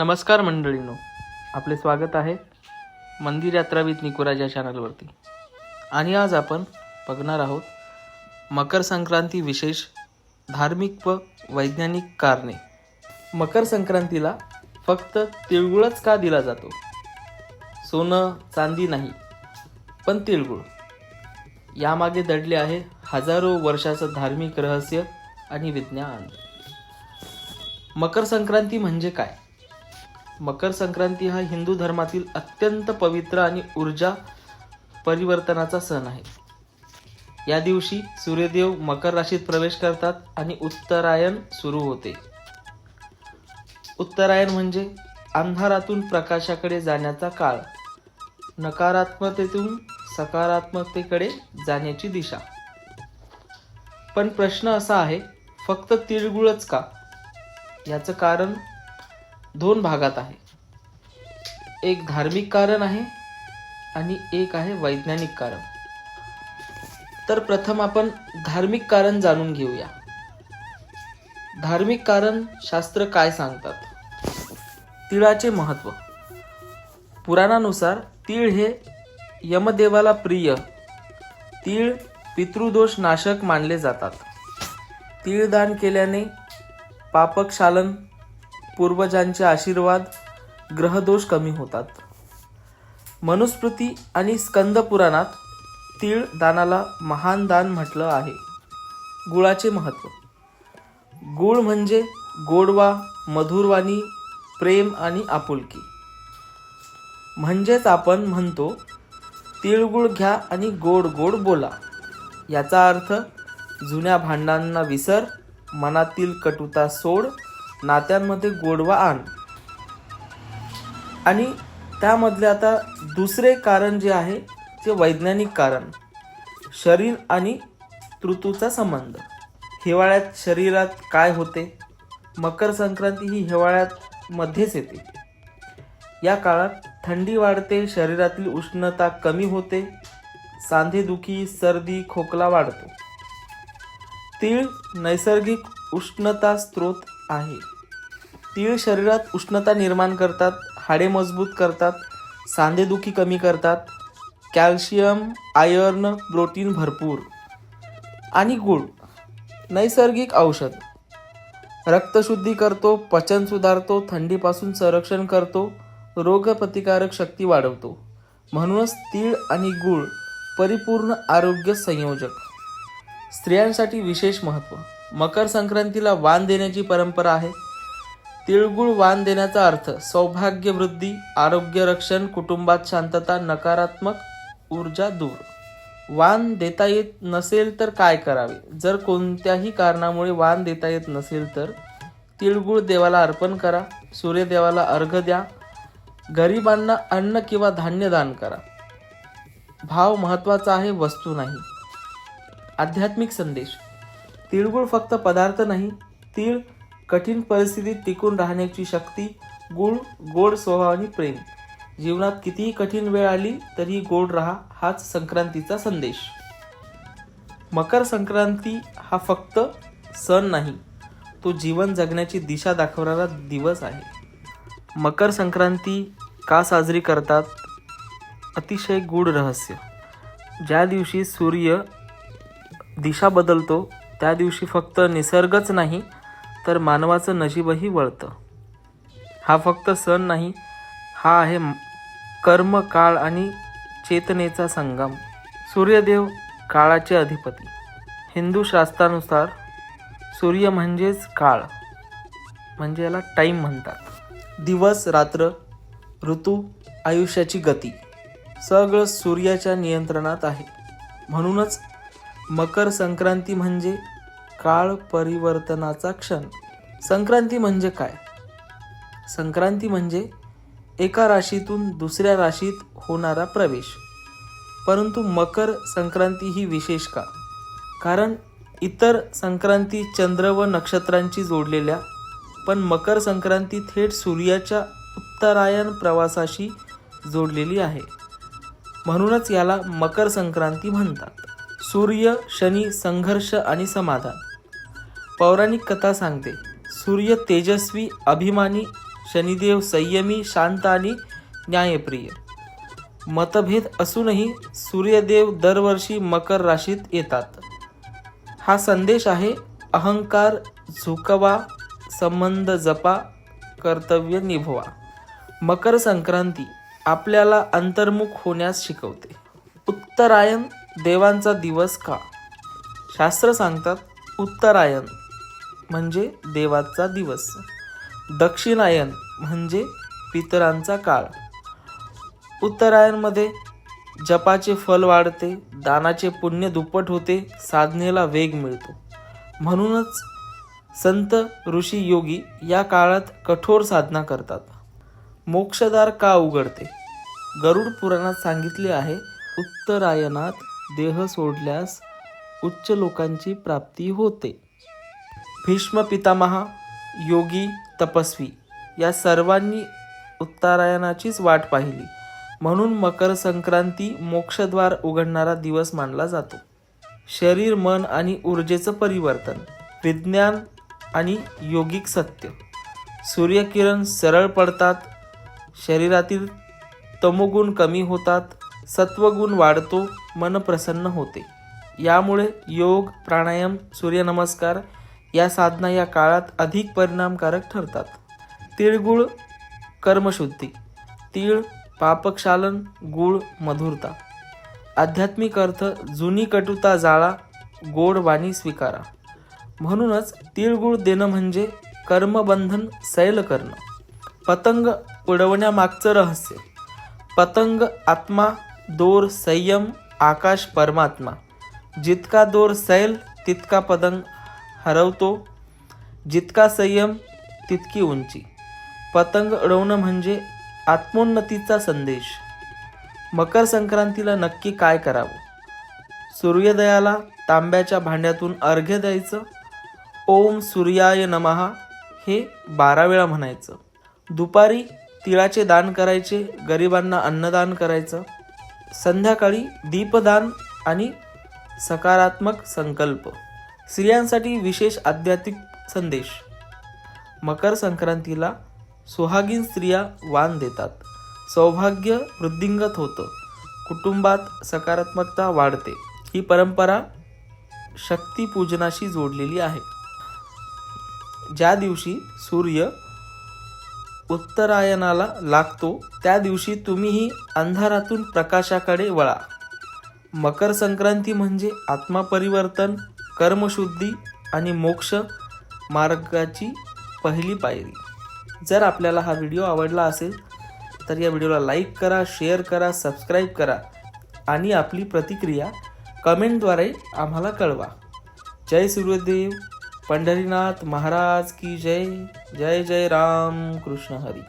नमस्कार मंडळींनो. आपले स्वागत आहे मंदिर यात्रा विथ निकुराज या चॅनलवरती आणि आज आपण बघणार आहोत मकर संक्रांती विशेष धार्मिक व वैज्ञानिक कारणे. मकर संक्रांतीला फक्त तिळगुळच का दिला जातो? सोनं चांदी नाही पण तिळगुळ. यामागे दडले आहे हजारो वर्षाचं धार्मिक रहस्य आणि विज्ञान. मकर संक्रांती म्हणजे काय? मकर संक्रांती हा हिंदू धर्मातील अत्यंत पवित्र आणि ऊर्जा परिवर्तनाचा सण आहे. या दिवशी सूर्यदेव मकर राशीत प्रवेश करतात आणि उत्तरायण सुरू होते. उत्तरायण म्हणजे अंधारातून प्रकाशाकडे जाण्याचा काळ. नकारात्मकतेतून सकारात्मकतेकडे जाण्याची दिशा. पण प्रश्न असा आहे फक्त तिळगुळच का? याचं कारण दोन भागात आहे. एक धार्मिक कारण आहे आणि एक आहे वैज्ञानिक कारण. तर प्रथम आपण धार्मिक कारण जाणून घेऊया. धार्मिक कारण शास्त्र काय सांगतात? तिळाचे महत्त्व. पुराणानुसार तीळ हे यमदेवाला प्रिय तीळ पितृदोष नाशक मानले जातात. तीळदान केल्याने पापक्षालन पूर्वजांचे आशीर्वाद ग्रहदोष कमी होतात. मनुस्मृती आणि स्कंद पुराणात तीळ दानाला महान दान म्हटलं आहे. गुळाचे महत्त्व. गुळ म्हणजे गोडवा मधुरवाणी प्रेम आणि आपुलकी. म्हणजेच आपण म्हणतो तिळगुळ घ्या आणि गोड गोड बोला. याचा अर्थ जुन्या भांडांना विसर मनातील कटुता सोड नात्यांमध्ये गोडवा आण. आणि त्यामधले आता दुसरे कारण जे आहे ते वैज्ञानिक कारण. शरीर आणि ऋतूचा संबंध. हिवाळ्यात शरीरात काय होते? मकर संक्रांती ही हिवाळ्यात मध्येच येते. या काळात थंडी वाढते शरीरातील उष्णता कमी होते सांधेदुखी सर्दी खोकला वाढतो. तीळ नैसर्गिक उष्णता स्रोत आहे. तीळ शरीरात उष्णता निर्माण करतात हाडे मजबूत करतात सांधेदुखी कमी करतात कॅल्शियम आयर्न प्रोटीन भरपूर आणि गुळ नैसर्गिक औषध. रक्तशुद्धी करतो पचन सुधारतो थंडीपासून संरक्षण करतो रोगप्रतिकारक शक्ती वाढवतो. म्हणूनच तीळ आणि गुळ परिपूर्ण आरोग्य संयोजक. स्त्रियांसाठी विशेष महत्त्व. मकर संक्रांतीला वाण देण्याची परंपरा आहे. तिळगुळ वाण देण्याचा अर्थ सौभाग्य वृद्धी आरोग्य रक्षण कुटुंबात शांतता नकारात्मक ऊर्जा दूर. वाण देता येत नसेल तर काय करावे? जर कोणत्याही कारणामुळे वाण देता येत नसेल तर तिळगुळ देवाला अर्पण करा सूर्यदेवाला अर्घ द्या गरिबांना अन्न किंवा धान्य दान करा. भाव महत्त्वाचा आहे वस्तू नाही. आध्यात्मिक संदेश. तिळगुळ फक्त पदार्थ नाही तीळ कठीण परिस्थितीत टिकून राहण्याची शक्ती गुळ गोड स्वभाव आणि प्रेम. जीवनात कितीही कठीण वेळ आली तरी गोड राहा हाच संक्रांतीचा संदेश. मकर संक्रांती हा फक्त सण नाही तो जीवन जगण्याची दिशा दाखवणारा दिवस आहे. मकर संक्रांती का साजरी करतात? अतिशय गूढ रहस्य. ज्या दिवशी सूर्य दिशा बदलतो त्या दिवशी फक्त निसर्गच नाही तर मानवाचं नशीबही वळतं. हा फक्त सण नाही हा आहे कर्म काळ आणि चेतनेचा संगम. सूर्यदेव काळाचे अधिपती. हिंदू शास्त्रानुसार सूर्य म्हणजेच काळ. म्हणजे याला टाईम म्हणतात. दिवस रात्र ऋतू आयुष्याची गती. सगळं सूर्याच्या नियंत्रणात आहे. म्हणूनच मकर संक्रांती म्हणजे काळ परिवर्तनाचा क्षण. संक्रांती म्हणजे काय? संक्रांती म्हणजे एका राशीतून दुसऱ्या राशीत होणारा प्रवेश. परंतु मकर संक्रांती ही विशेष का? कारण इतर संक्रांती चंद्र व नक्षत्रांची जोडलेल्या पण मकर संक्रांती थेट सूर्याच्या उत्तरायण प्रवासाशी जोडलेली आहे. म्हणूनच याला मकर संक्रांती म्हणतात. सूर्य शनी संघर्ष आणि समाधान. पौराणिक कथा सांगते सूर्य तेजस्वी अभिमानी शनिदेव संयमी शांत आणि न्यायप्रिय. मतभेद असूनही सूर्यदेव दरवर्षी मकर राशीत येतात. हा संदेश आहे अहंकार झुकवा संबंध जपा कर्तव्य निभवा. मकर संक्रांती आपल्याला अंतर्मुख होण्यास शिकवते. उत्तरायण देवांचा दिवस का? शास्त्र सांगतात उत्तरायण म्हणजे देवाचा दिवस. दक्षिणायन म्हणजे पितरांचा काळ. उत्तरायणमध्ये जपाचे फल वाढते दानाचे पुण्य दुप्पट होते साधनेला वेग मिळतो. म्हणूनच संत ऋषी योगी या काळात कठोर साधना करतात. मोक्षदार का उघडते? गरुड पुराणात सांगितले आहे उत्तरायणात देह सोडल्यास उच्च लोकांची प्राप्ती होते. भीष्म पितामहा योगी तपस्वी या सर्वांनी उत्तरायणाचीच वाट पाहिली. म्हणून मकर संक्रांती मोक्षद्वार उघडणारा दिवस मानला जातो. शरीर मन आणि ऊर्जेचं परिवर्तन विज्ञान आणि योगिक सत्य. सूर्यकिरण सरळ पडतात शरीरातील तमोगुण कमी होतात सत्वगुण वाढतो मन प्रसन्न होते. यामुळे योग प्राणायाम सूर्यनमस्कार या साधना या काळात अधिक परिणामकारक ठरतात. तिळगुळ कर्मशुद्धी. तीळ पापक्षालन गुळ मधुरता. आध्यात्मिक अर्थ जुनी कटुता जाळा गोड वाणी स्वीकारा. म्हणूनच तिळगुळ देणं म्हणजे कर्मबंधन सैल करणं. पतंग उडवण्यामागचं रहस्य. पतंग आत्मा दोर संयम आकाश परमात्मा. जितका दोर सैल तितका पतंग हरवतो. जितका संयम तितकी उंची. पतंग उडवणं म्हणजे आत्मोन्नतीचा संदेश. मकर संक्रांतीला नक्की काय करावं? सूर्योदयाला तांब्याच्या भांड्यातून अर्घ्य द्यायचं. ओम सूर्याय नमहा हे बारा वेळा म्हणायचं. दुपारी तिळाचे दान करायचे गरिबांना अन्नदान करायचं. संध्याकाळी दीपदान आणि सकारात्मक संकल्प. स्त्रियांसाठी विशेष आध्यात्मिक संदेश. मकर संक्रांतीला सुहागीन स्त्रिया वाण देतात. सौभाग्य वृद्धिंगत होतं. कुटुंबात सकारात्मकता वाढते. ही परंपरा शक्तीपूजनाशी जोडलेली आहे. ज्या दिवशी सूर्य उत्तरायणाला लागतो त्या दिवशी तुम्हीही अंधारातून प्रकाशाकडे वळा. मकर संक्रांती म्हणजे आत्मपरिवर्तन कर्मशुद्धी आणि मोक्ष मार्गाची पहिली पायरी. जर आपल्याला हा व्हिडिओ आवडला असेल तर या व्हिडिओला लाईक करा शेअर करा सबस्क्राईब करा आणि आपली प्रतिक्रिया कमेंटद्वारे आम्हाला कळवा. जय सूर्यदेव. पंढरीनाथ महाराज की जय जय जय राम कृष्ण हरी.